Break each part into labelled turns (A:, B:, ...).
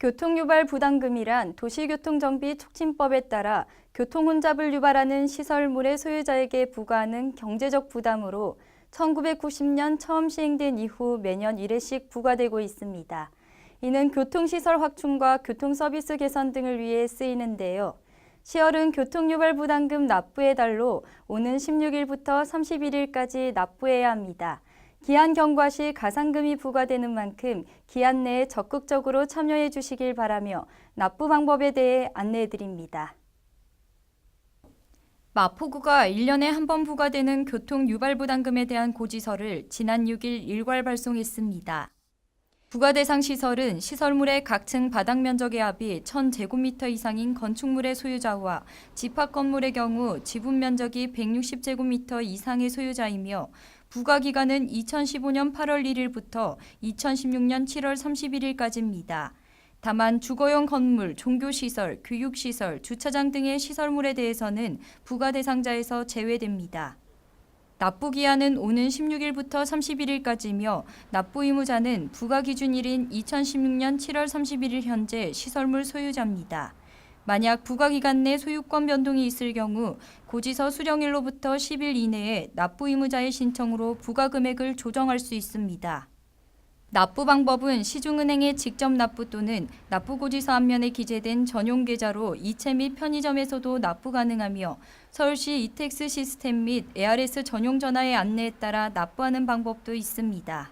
A: 교통유발 부담금이란 도시교통정비 촉진법에 따라 교통혼잡을 유발하는 시설물의 소유자에게 부과하는 경제적 부담으로 1990년 처음 시행된 이후 매년 1회씩 부과되고 있습니다. 이는 교통시설 확충과 교통서비스 개선 등을 위해 쓰이는데요. 시월은 교통유발 부담금 납부의 달로 오는 16일부터 31일까지 납부해야 합니다. 기한 경과 시 가산금이 부과되는 만큼 기한 내에 적극적으로 참여해 주시길 바라며 납부 방법에 대해 안내해 드립니다. 마포구가 1년에 한 번 부과되는 교통 유발 부담금에 대한 고지서를 지난 6일 일괄 발송했습니다. 부과 대상 시설은 시설물의 각층 바닥 면적의 합이 1000제곱미터 이상인 건축물의 소유자와 집합 건물의 경우 지분 면적이 160제곱미터 이상의 소유자이며 부과 기간은 2015년 8월 1일부터 2016년 7월 31일까지입니다. 다만 주거용 건물, 종교시설, 교육시설, 주차장 등의 시설물에 대해서는 부과 대상자에서 제외됩니다. 납부 기한은 오는 16일부터 31일까지며 납부 의무자는 부과 기준일인 2016년 7월 31일 현재 시설물 소유자입니다. 만약 부과 기간 내 소유권 변동이 있을 경우 고지서 수령일로부터 10일 이내에 납부 의무자의 신청으로 부과 금액을 조정할 수 있습니다. 납부 방법은 시중은행의 직접 납부 또는 납부고지서 앞면에 기재된 전용 계좌로 이체 및 편의점에서도 납부 가능하며 서울시 이택스 시스템 및 ARS 전용 전화의 안내에 따라 납부하는 방법도 있습니다.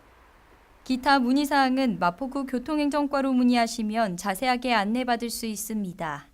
A: 기타 문의사항은 마포구 교통행정과로 문의하시면 자세하게 안내받을 수 있습니다.